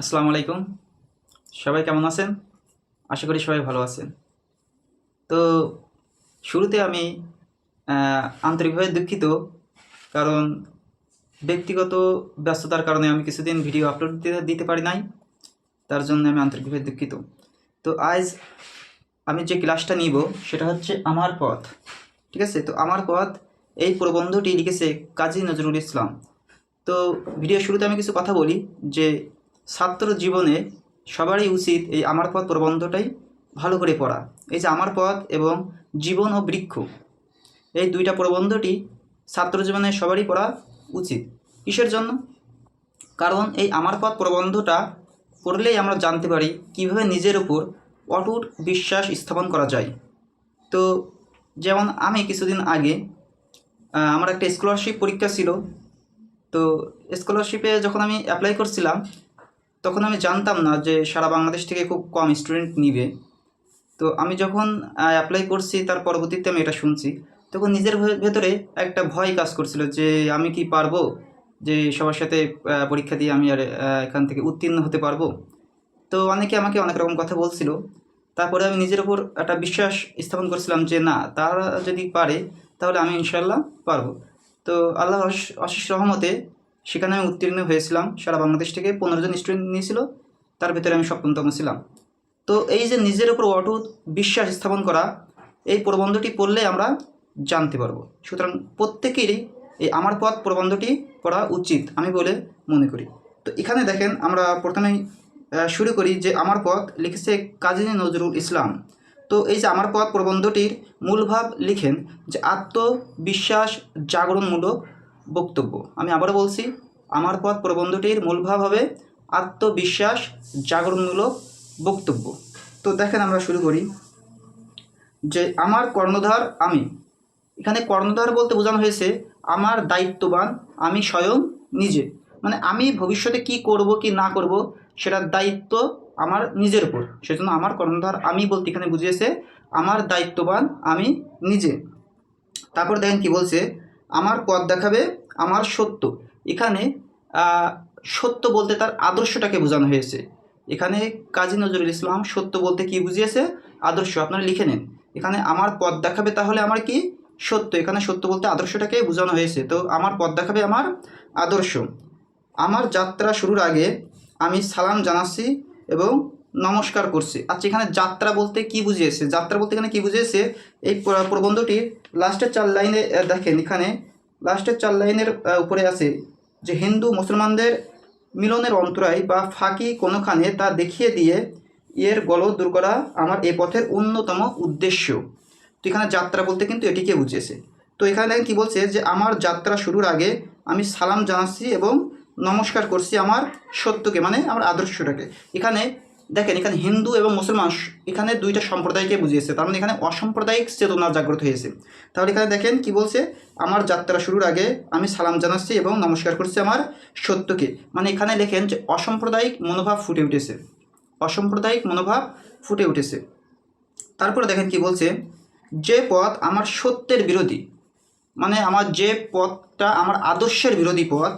আসসালামু আলাইকুম। সবাই কেমন আছেন? আশা করি সবাই ভালো আছেন। তো শুরুতে আমি আন্তরিকভাবে দুঃখিত, কারণ ব্যক্তিগত ব্যস্ততার কারণে আমি কিছুদিন ভিডিও আপলোড দিতে দিতে পারি নাই। তার জন্য আমি আন্তরিকভাবে দুঃখিত। তো আজ আমি যে ক্লাসটা নিব, সেটা হচ্ছে আমার পথ। ঠিক আছে? তো আমার পথ, এই প্রবন্ধটি লিখেছে কাজী নজরুল ইসলাম। তো ভিডিও শুরুতে আমি কিছু কথা বলি, যে ছাত্র জীবনে সবারই উচিত এই আমার পথ প্রবন্ধটাই ভালো করে পড়া। এই যে আমার পথ এবং জীবন ও বৃক্ষ, এই দুইটা প্রবন্ধটি ছাত্র জীবনে সবারই পড়া উচিত। কিসের জন্য? কারণ এই আমার পথ প্রবন্ধটা পড়লেই আমরা জানতে পারি কীভাবে নিজের উপর অটুট বিশ্বাস স্থাপন করা যায়। তো যেমন আমি কিছুদিন আগে আমার একটা স্কলারশিপ পরীক্ষা ছিল। তো স্কলারশিপে যখন আমি অ্যাপ্লাই করছিলাম তখন আমি জানতাম না যে সারা বাংলাদেশ থেকে খুব কম স্টুডেন্ট নিবে। তো আমি যখন অ্যাপ্লাই করছি, তার পরবর্তীতে আমি এটা শুনছি। তখন নিজের ভেতরে একটা ভয় কাজ করছিল যে আমি কি পারব? যে সবার সাথে পরীক্ষা দিয়ে আমি আর এখান থেকে উত্তীর্ণ হতে পারব? তো অনেকে আমাকে অনেক রকম কথা বলছিল। তারপরে আমি নিজের ওপর একটা বিশ্বাস স্থাপন করছিলাম যে না, তারা যদি পারে, তাহলে আমি ইনশাল্লাহ পারব। তো আল্লাহ অশ- অশেষ রহমতে সেখানে আমি উত্তীর্ণ হয়েছিলাম। সারা বাংলাদেশ থেকে পনেরো জন স্টুডেন্ট নিয়েছিল। তার ভেতরে আমি সপ্তমতম ছিলাম। তো এই যে নিজের উপর অটুট বিশ্বাস স্থাপন করা, এই প্রবন্ধটি পড়লে আমরা জানতে পারব। সুতরাং প্রত্যেকেরই এই আমার পথ প্রবন্ধটি পড়া উচিত, আমি বলে মনে করি। তো এখানে দেখেন, আমরা প্রথমেই শুরু করি যে আমার পথ লিখেছে কাজী নজরুল ইসলাম। তো এই যে আমার পথ প্রবন্ধটির মূল ভাব লিখেন যে আত্মবিশ্বাস জাগরণমূলক বক্তব্য। আমি আবারও বলছি, আমার পথ প্রবন্ধটির মূল ভাব হবে আত্মবিশ্বাস জাগরণমূলক বক্তব্য। তো দেখেন আমরা শুরু করি। যে আমার কর্ণধার আমি। এখানে কর্ণধার বলতে বোঝানো হয়েছে, আমার দায়িত্ববান, আমি স্বয়ং নিজে। মানে আমি ভবিষ্যতে কি করব, কি না করব, সেটার দায়িত্ব আমার নিজের উপর। সেজন্য আমার কর্ণধার আমি বলতে এখানে বুঝিয়েছে, আমার দায়িত্ববান, আমি নিজে। তারপর দেখেন কি বলছে আমার পথ দেখাবে, আমার সত্য। এখানে সত্য বলতে তার আদর্শটাকে বোঝানো হয়েছে। এখানে কাজী নজরুল ইসলাম সত্য বলতে কি বুঝিয়েছে? আদর্শ, আপনারা লিখে নেন। এখানে আমার পথ দেখাবে তাহলে আমার কি? সত্য। এখানে সত্য বলতে আদর্শটাকে বোঝানো হয়েছে। তো আমার পথ দেখাবে আমার আদর্শ। আমার যাত্রা শুরুর আগে আমি সালাম জানাচ্ছি এবং নমস্কার করছি। আচ্ছা এখানে যাত্রা বলতে কি বুঝিয়েছে? যাত্রা বলতে এখানে কি বুঝিয়েছে? এই প্রবন্ধটি লাস্টের চার লাইনে দেখেন এখানে, লাস্টের চার লাইনের উপরে আছে যে হিন্দু মুসলমানদের মিলনের অন্তরায় বা ফাঁকি কোনোখানে তা দেখিয়ে দিয়ে এর গল দূর করা আমার এ পথের অন্যতম উদ্দেশ্য। তো এখানে যাত্রা বলতে কিন্তু এটিকে বুঝিয়েছে? তো এখানে দেখেন কি বলছে যে আমার যাত্রা শুরুর আগে আমি সালাম জানাচ্ছি এবং নমস্কার করছি আমার সত্যকে মানে আমার আদর্শটাকে। এখানে দেখেন, এখানে হিন্দু এবং মুসলমান এখানে দুইটা সম্প্রদায়কে বুঝিয়েছে। তার মানে এখানে অসাম্প্রদায়িক চেতনা জাগ্রত হয়েছে। তাহলে এখানে দেখেন কি বলছে? আমার যাত্রা শুরুর আগে আমি সালাম জানাচ্ছি এবং নমস্কার করছি আমার সত্যকে। মানে এখানে লেখেন যে অসাম্প্রদায়িক মনোভাব ফুটে উঠেছে। অসাম্প্রদায়িক মনোভাব ফুটে উঠেছে। তারপরে দেখেন কি বলছে? যে পথ আমার সত্যের বিরোধী। মানে আমার যে পথটা আমার আদর্শের বিরোধী পথ,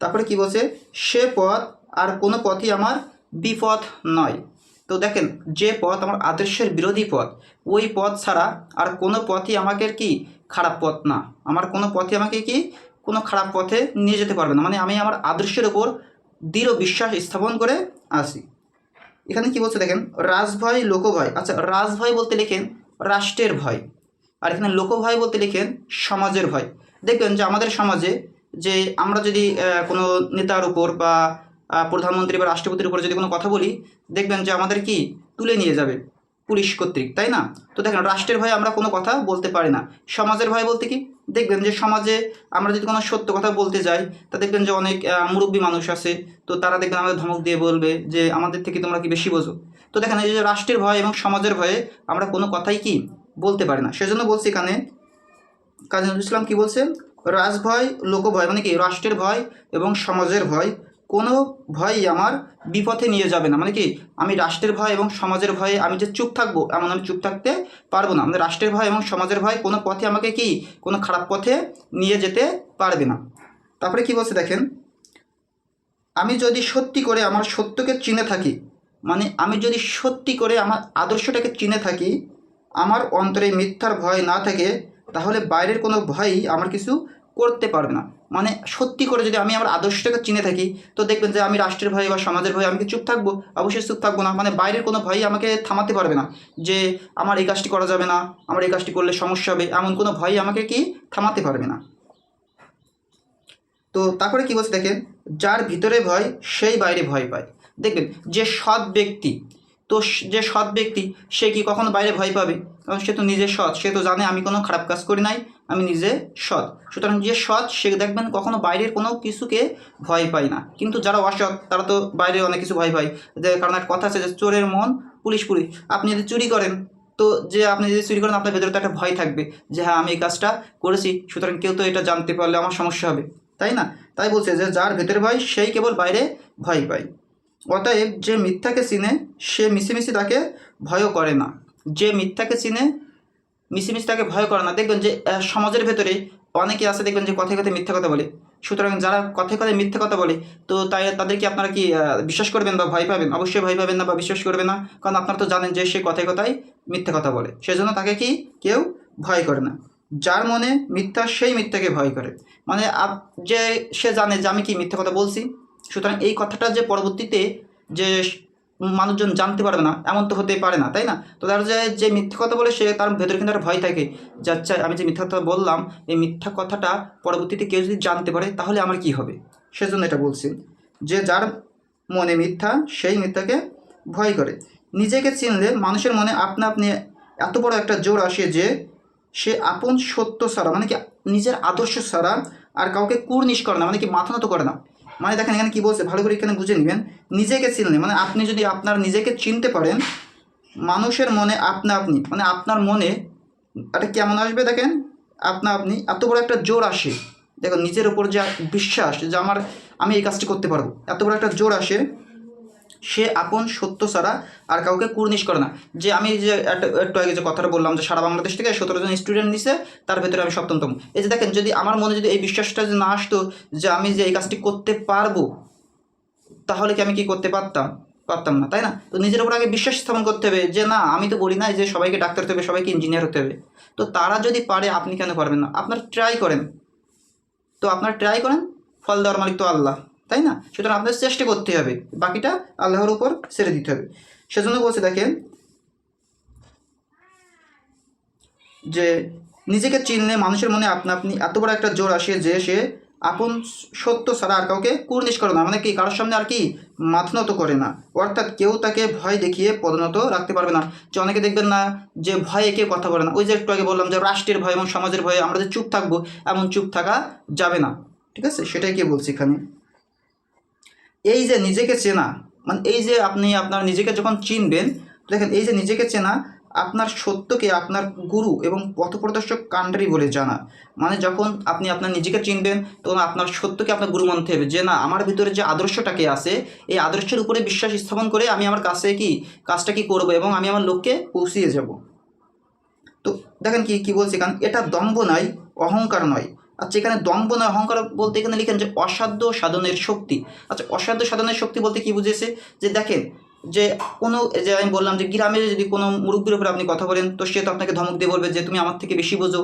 তারপরে কি বলছে? সে পথ আর কোনো পথই আমার বিপথ নয়। তো দেখেন, যে পথ আমার আদর্শের বিরোধী পথ, ওই পথ ছাড়া আর কোনো পথই আমাকে কি খারাপ পথ না। আমার কোনো পথই আমাকে কি কোনো খারাপ পথে নিয়ে যেতে পারবে না। মানে আমি আমার আদর্শের ওপর দৃঢ় বিশ্বাস স্থাপন করে আসি এখানে কি বলছে দেখেন, রাজভয়, লোকভয়। আচ্ছা রাজভয় বলতে লেখেন রাষ্ট্রের ভয়। আর এখানে লোকভয় বলতে লেখেন সমাজের ভয়। দেখবেন যে আমাদের সমাজে যে আমরা যদি কোনো নেতার উপর বা প্রধানমন্ত্রী বা রাষ্ট্রপতির উপর যদি কোনো কথা বলি, দেখবেন যে আমাদের কি তুলে নিয়ে যাবে পুলিশ কর্তৃক, তাই না? তো দেখেন, রাষ্ট্রের ভয়ে আমরা কোনো কথা বলতে পারি না। সমাজের ভয় বলতে কি? দেখবেন যে সমাজে আমরা যদি কোনো সত্য কথা বলতে যাই, তা দেখবেন যে অনেক মুরব্বী মানুষ আছে, তো তারা দেখবেন আমাদের ধমক দিয়ে বলবে যে, আমাদের থেকে তোমরা কি বেশি বোঝো? তো দেখেন, এই যে রাষ্ট্রের ভয় এবং সমাজের ভয়ে আমরা কোনো কথাই কি বলতে পারি না। সেজন্য বলছি এখানে, কাজী নজরুল ইসলাম কি বলছে রাজভয়, লোকভয় মানে কি? রাষ্ট্রের ভয় এবং সমাজের ভয় কোনো ভয়ই আমার বিপথে নিয়ে যাবে না। মানে কি, আমি রাষ্ট্রের ভয় এবং সমাজের ভয়ে আমি যে চুপ থাকব এমন আমি চুপ থাকতে পারব না। মানে রাষ্ট্রের ভয় এবং সমাজের ভয় কোনো পথে আমাকে কি, কোনো খারাপ পথে নিয়ে যেতে পারবে না। তারপরে কি বলছে দেখেন, আমি যদি সত্যি করে আমার সত্যকে চিনে থাকি মানে আমি যদি সত্যি করে আমার আদর্শটাকে চিনে থাকি, আমার অন্তরে মিথ্যার ভয় না থাকে, তাহলে বাইরের কোনো ভয়ই আমার কিছু করতে পারবে না। মানে সত্যি করে যদি আমি আমার আদর্শটাকে চিনে থাকি, তো দেখবেন যে আমি রাষ্ট্রের ভয়ে বা সমাজের ভয়ে আমি কি চুপ থাকব? অবশ্যই চুপ থাকব না। মানে বাইরের কোনো ভয়ই আমাকে থামাতে পারবে না যে আমার এই কাজটি করা যাবে না, আমার এই কাজটি করলে সমস্যা হবে, এমন কোনো ভয়ই আমাকে কি থামাতে পারবে না। তো তারপরে কি বলছে দেখেন, যার ভিতরে ভয়, সেই বাইরে ভয় পায়। দেখবেন যে সৎ ব্যক্তি তো যে সৎ ব্যক্তি, সে কি কখনো বাইরে ভয় পাবে? কারণ সে তো নিজে সৎ, সে তো জানে আমি কোনো খারাপ কাজ করি নাই, আমি নিজে সৎ। সুতরাং যে সৎ, সে দেখবেন কখনো বাইরের কোনো কিছুকে ভয় পায় না। কিন্তু যারা অসৎ, তারা তো বাইরে অনেক কিছু ভয় পায়। কারণ একটা কথা আছে যে চোরের মন পুলিশ পুলিশ আপনি যদি চুরি করেন, তো যে আপনি যদি চুরি করেন, আপনার ভেতরে তো একটা ভয় থাকবে যে হ্যাঁ আমি এই কাজটা করেছি, সুতরাং কেউ তো এটা জানতে পারলে আমার সমস্যা হবে। তাই না? তাই বলছে যে যার ভেতরে ভয়, সেই কেবল বাইরে ভয় পায়। অতএব যে মিথ্যাকে চিনে, সে মিছিমিছি তাকে ভয়ও করে না। যে মিথ্যাকে চিনে মিছিমিছি তাকে ভয় করে না। দেখবেন যে সমাজের ভেতরে অনেকে আছে, দেখবেন যে কথায় কথায় মিথ্যা কথা বলে। সুতরাং যারা কথায় কথায় মিথ্যা কথা বলে, তো তাই তাদেরকে আপনারা কি বিশ্বাস করবেন বা ভয় পাবেন? অবশ্যই ভয় পাবেন না বা বিশ্বাস করবেন না, কারণ আপনারা তো জানেন যে সে কথায় কথায় মিথ্যা কথা বলে। সেজন্য তাকে কি, কেউ ভয় করে না। যার মনে মিথ্যা, সেই মিথ্যাকে ভয় করে। মানে যে, সে জানে যে আমি কি মিথ্যা কথা বলছি সুতরাং এই কথাটা যে পরবর্তীতে যে মানুষজন জানতে পারবে না, এমন তো হতে পারে না, তাই না? তো তার যে যে মিথ্যা কথা বলে সে তার ভেতরে কিন্তু একটা ভয় থাকে। যে আচ্ছা আমি যে মিথ্যা কথা বললাম, এই মিথ্যা কথাটা পরবর্তীতে কেউ যদি জানতে পারে, তাহলে আমার কি হবে? সেজন্য এটা বলছি। যে যার মনে মিথ্যা, সেই মিথ্যাকে ভয় করে। নিজেকে চিনলে মানুষের মনে আপনা আপনি এত বড় একটা জোর আসে যে, সে আপন সত্য ছাড়া মানে কি নিজের আদর্শ ছাড়া আর কাউকে কুর্নিশ করে না মানে কি মাথা নত করে না। মানে দেখেন এখানে কী বলছে? ভালো করে এখানে বুঝে নেবেন। নিজেকে চিনলে মানে আপনি যদি আপনার নিজেকে চিনতে পারেন, মানুষের মনে আপনা আপনি মানে আপনার মনে এটা কেমন আসবে দেখেন? আপনা আপনি, এত বড় একটা জোর আসে। দেখো নিজের ওপর যে বিশ্বাস যে আমার, আমি এই কাজটি করতে পারব। এত বড় একটা জোর আসে সে আপন সত্য ছাড়া আর কাউকে কুর্নিশ করে না। যে আমি যে একটা আগে যে কথাটা বললাম যে সারা বাংলাদেশ থেকে সতেরো জন স্টুডেন্ট নিছে, তার ভেতরে আমি সপ্তমতম। এই যে দেখেন, যদি আমার মনে যদি এই বিশ্বাসটা যদি না আসতো যে আমি যে এই কাজটি করতে পারব, তাহলে কি আমি কি করতে পারতাম? পারতাম না, তাই না? তো নিজের উপর আগে বিশ্বাস স্থাপন করতে হবে যে না, আমি তো বলি না যে সবাইকে ডাক্তার হতে হবে, সবাইকে ইঞ্জিনিয়ার হতে হবে। তো তারা যদি পারে, আপনি কেন পারবেন না? আপনার ট্রাই করেন। তো আপনার ট্রাই করেন, ফল দেওয়ার মালিক তো আল্লাহ। তাই না? সুতরাং আপনার চেষ্টা করতে হবে। বাকিটা আল্লাহর উপর ছেড়ে দিতে হবে। সেজন্য বলছে, দেখেন, যে নিজেকে চিনলে মানুষের মনে আপনা আপনি এত বড় একটা জোর আসে যে সে আপন সত্য ছাড়া আর কাউকে কুর্নিশ করে না। মানে কি? কারোর সামনে আর কি মাথনত করে না। অর্থাৎ কেউ তাকে ভয় দেখিয়ে পদনত রাখতে পারবে না। যে অনেকে দেখবেন না যে ভয়ে কেউ কথা বলে না। ওই যে একটু আগে বললাম যে রাষ্ট্রের ভয় এবং সমাজের ভয়ে আমরা যে চুপ থাকব, এমন চুপ থাকা যাবে না। ঠিক আছে? সেটাই কি বলছি এখানে? এই যে নিজেকে চেনা মানে এই যে আপনি আপনার নিজেকে যখন চিনবেন, দেখেন এই যে নিজেকে চেনা, আপনার সত্যকে আপনার গুরু এবং পথপ্রদর্শক কাণ্ডারি বলে জানা। মানে যখন আপনি আপনার নিজেকে চিনবেন, তখন আপনার সত্যকে আপনার গুরু মানতে হবে। যে না, আমার ভিতরে যে আদর্শটাকে আছে, এই আদর্শের উপরে বিশ্বাস স্থাপন করে আমি আমার কাছে কি, কাজটা কি করব এবং আমি আমার লক্ষ্যে পৌঁছিয়ে যাব। তো দেখেন কি কি বলছে? এখানে এটা দম্ভ নয়, অহংকার নয়। আচ্ছা এখানে দম্ভ নয়, অহংকার বলতে এখানে লিখেন যে অসাধ্য সাধনের শক্তি। আচ্ছা অসাধ্য সাধনের শক্তি বলতে কি বুঝেছে যে দেখেন, যে কোনো যে আমি বললাম যে গ্রামে যদি কোনো মুরব্বীর উপরে আপনি কথা বলেন, তো সে তো আপনাকে ধমক দিয়ে বলবে যে, তুমি আমার থেকে বেশি বোঝো।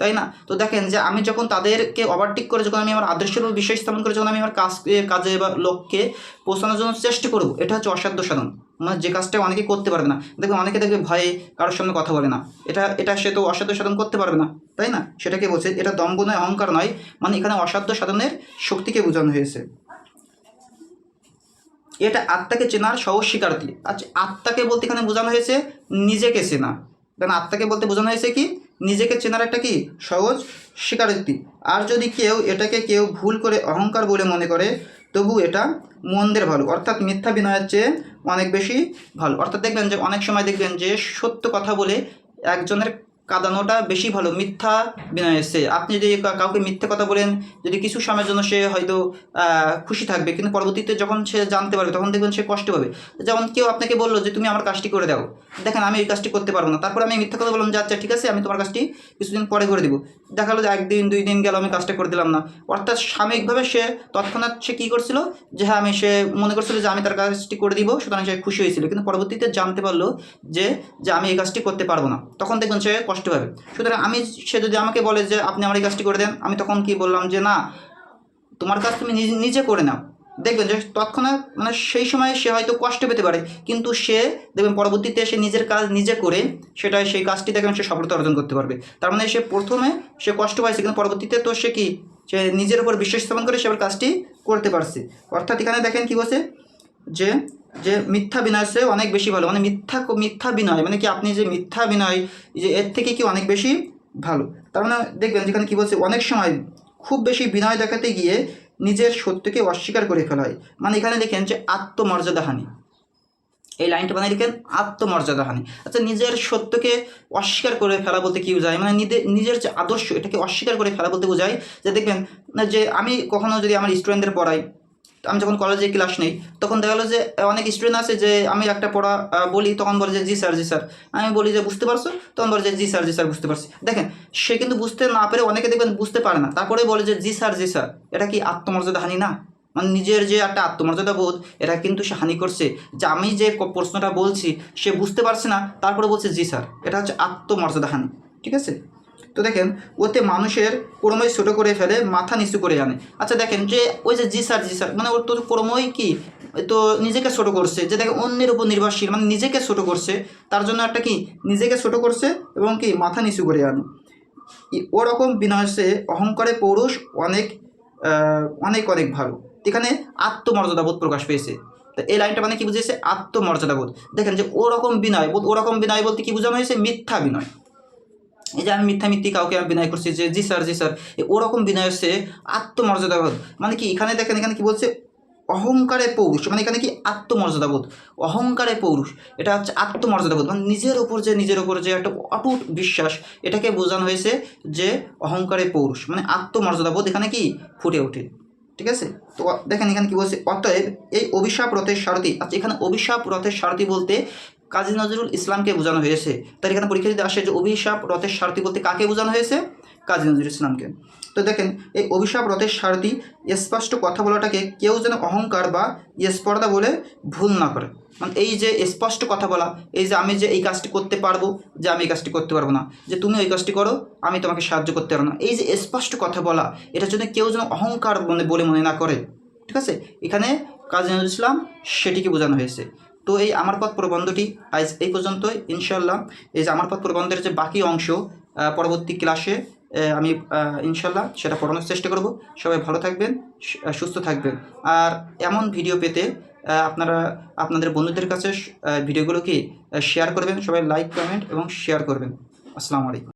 তাই না? তো দেখেন যে আমি যখন তাদেরকে ওভারটেক করে, যখন আমি আমার আদর্শের উপর বিশ্বাস স্থাপন করে, যখন আমি আমার কাজ কাজে বা লক্ষ্যে পৌঁছানোর জন্য চেষ্টা করব, এটা হচ্ছে অসাধ্য সাধন। মানে যে কাজটা অনেকে করতে পারবে না। দেখবেন অনেকে দেখবে ভয়ে কারোর সামনে কথা বলে না। এটা এটা সে তো অসাধ্য সাধন করতে পারবে না। তাই না? সেটাকে বলছে, এটা দম্ভ নয়, অহংকার নয় মানে এখানে অসাধ্য সাধনের শক্তিকে বোঝানো হয়েছে। এটা আত্মাকে চেনার সহজ স্বীকারতি আচ্ছা আত্মাকে বলতে এখানে বোঝানো হয়েছে নিজেকে চেনা। কারণ আত্মাকে বলতে বোঝানো হয়েছে কি? নিজেকে চেনার একটা কি? সহজ স্বীকারোক্তি। আর যদি কেউ এটাকে কেউ ভুল করে অহংকার বলে মনে করে, তবু এটা মন্দের ভালো। অর্থাৎ মিথ্যা বিনয়ের চেয়ে অনেক বেশি ভালো। অর্থাৎ দেখবেন যে, অনেক সময় দেখবেন যে, সত্য কথা বলে একজনের কাঁদানোটা বেশি ভালো, মিথ্যা এসে আপনি যদি কাউকে মিথ্যে কথা বলেন, যদি কিছু সময়ের জন্য সে হয়তো খুশি থাকবে, কিন্তু পরবর্তীতে যখন সে জানতে পারবে, তখন দেখবেন সে কষ্ট পাবে। যেমন কেউ আপনাকে বলল যে, তুমি আমার কাজটি করে দাও। দেখেন, আমি এই কাজটি করতে পারব না। তারপর আমি মিথ্যা কথা বললাম, যে আচ্ছা ঠিক আছে, আমি তোমার কাজটি কিছুদিন পরে করে দেবো। দেখা গেলো যে, একদিন, দুই দিন গেল, আমি কাজটা করে দিলাম না। অর্থাৎ সাময়িকভাবে সে তৎক্ষণাৎ সে কী করছিল? যে হ্যাঁ আমি সে মনে করছিল যে, আমি তার কাজটি করে দিব, সুতরাং সে খুশি হয়েছিল। কিন্তু পরবর্তীতে জানতে পারল যে যে, আমি এই কাজটি করতে পারব না। তখন দেখবেন সে কষ্ট পাবে সুতরাং আমি, সে যদি আমাকে বলে যে, আপনি আমার এই কাজটি করে দেন, আমি তখন কি বললাম যে, না, তোমার কাজ তুমি নিজে নিজে করে নাও। দেখবেন যে, তৎক্ষণাৎ মানে সেই সময় সে হয়তো কষ্ট পেতে পারে, কিন্তু সে দেখবেন পরবর্তীতে সে নিজের কাজ নিজে করে সেটা সেই কাজটি দেখবেন সে সফলতা অর্জন করতে পারবে। তার মানে সে প্রথমে সে কষ্ট পাইছে, কিন্তু পরবর্তীতে তো সে কি? সে নিজের উপর বিশ্বাস স্থাপন করে সে কাজটি করতে পারছে। অর্থাৎ এখানে দেখেন কী বলছে? যে যে মিথ্যা বিনয় সে অনেক বেশি ভালো। মানে মিথ্যা মিথ্যা বিনয় মানে কি আপনি যে মিথ্যা বিনয়, যে এর থেকে কি অনেক বেশি ভালো? তার মানে দেখবেন যেখানে কি বলছে, অনেক সময় খুব বেশি বিনয় দেখাতে গিয়ে নিজের সত্যকে অস্বীকার করে ফেলা হয়। মানে এখানে দেখেন যে আত্মমর্যাদাহানি। এই লাইনটা মানে লিখেন, আত্মমর্যাদাহানি। আচ্ছা নিজের সত্যকে অস্বীকার করে ফেলা বলতে কি বোঝায়? মানে নিজে নিজের যে আদর্শ, এটাকে অস্বীকার করে ফেলা বলতে বোঝায় যে দেখবেন যে আমি কখনো যদি আমার স্টুডেন্টদের পড়াই আমি যখন কলেজে ক্লাস নেই, তখন দেখা গেলো যে, অনেক স্টুডেন্ট আছে যে, আমি একটা পড়া বলি, তখন বলে যে, জি স্যার জি স্যার আমি বলি যে, বুঝতে পারছ? তখন বলে যে, জি স্যার জি স্যার বুঝতে পারছি। দেখেন, সে কিন্তু বুঝতে না পেরে অনেকে দেখবেন বুঝতে পারে না। তারপরে বলে যে, জি স্যার জি স্যার এটা কি আত্মমর্যাদা হানি না? মানে নিজের যে একটা আত্মমর্যাদা বোধ, এটা কিন্তু সে হানি করছে। যে আমি যে প্রশ্নটা বলছি, সে বুঝতে পারছে না, তারপরে বলছে, জি স্যার এটা হচ্ছে আত্মমর্যাদা হানি, ঠিক আছে? তো দেখেন, ওতে মানুষের ক্রমই ছোট করে ফেলে, মাথা নিচু করে আনে। আচ্ছা দেখেন, যে ওই যে জি স্যার জি স্যার মানে ওর তো ক্রমই কি তো নিজেকে ছোট করছে। যে দেখেন, অন্যের উপর নির্ভরশীল মানে নিজেকে ছোট করছে, তার জন্য একটা কি, নিজেকে ছোট করছে এবং কি, মাথা নিচু করে আনে। ওরকম বিনয়সে অহংকারে পৌরুষ অনেক অনেক অনেক ভালো। এখানে আত্মমর্যাদাবোধ প্রকাশ পেয়েছে। তো এই লাইনটা মানে কি বুঝিয়েছে? আত্মমর্যাদাবোধ। দেখেন যে ওরকম বিনয় ওরকম বিনয় বলতে কি বোঝানো হয়েছে? মিথ্যা বিনয়। এই যে আমি মিথ্যা মিথ্যি কাউকে আমি বিনয় করছি যে, জি স্যার জি স্যার ওরকম বিনয় হচ্ছে আত্মমর্যাদাবোধ। মানে কি? এখানে দেখেন, এখানে কি বলছে? অহংকারে পৌরুষ। মানে এখানে কি? আত্মমর্যাদাবোধ। অহংকারে পৌরুষ। এটা হচ্ছে আত্মমর্যাদাবোধ। মানে নিজের ওপর যে, নিজের ওপর যে একটা অটুট বিশ্বাস, এটাকে বোঝানো হয়েছে যে, অহংকারে পৌরুষ। মানে আত্মমর্যাদাবোধ এখানে কি? ফুটে ওঠে। ঠিক আছে? তো দেখেন, এখানে কি বলছে? অতএব এই অভিশাপ রথের সারথি আচ্ছা এখানে অভিশাপ রথের সারথি বলতে কাজী নজরুল ইসলামকে বোঝানো হয়েছে। তার এখানে পরীক্ষা দিতে আসে যে অভিশাপ, রথের সারথি বলতে কাকে বোঝানো হয়েছে? কাজী নজরুল ইসলামকে। তো দেখেন, এই অভিশাপ, রথের সারথি স্পষ্ট কথা বলাটাকে কেউ যেন অহংকার বা স্পর্ধা বলে ভুল না করে। মানে এই যে স্পষ্ট কথা বলা, এই যে আমি যে এই কাজটি করতে পারব, যে আমি এই কাজটি করতে পারব না, যে তুমি ওই কাজটি করো, আমি তোমাকে সাহায্য করতে পারব না। এই যে স্পষ্ট কথা বলা, এটা যদি কেউ যেন অহংকার মনে, বলে মনে না করে। ঠিক আছে? এখানে কাজী নজরুল ইসলাম সেটিকে বোঝানো হয়েছে। তো এই আমার পথ প্রবন্ধটি আজ এই পর্যন্তই। ইনশাল্লাহ এই যে আমার পথ প্রবন্ধের যে বাকি অংশ পরবর্তী ক্লাসে আমি ইনশাল্লাহ সেটা পড়ানোর চেষ্টা করব। সবাই ভালো থাকবেন সুস্থ থাকবেন। আর এমন ভিডিও পেতে আপনারা, আপনাদের বন্ধুদের কাছে ভিডিওগুলোকে শেয়ার করবেন। সবাই লাইক কমেন্ট এবং শেয়ার করবেন। আসসালামু আলাইকুম।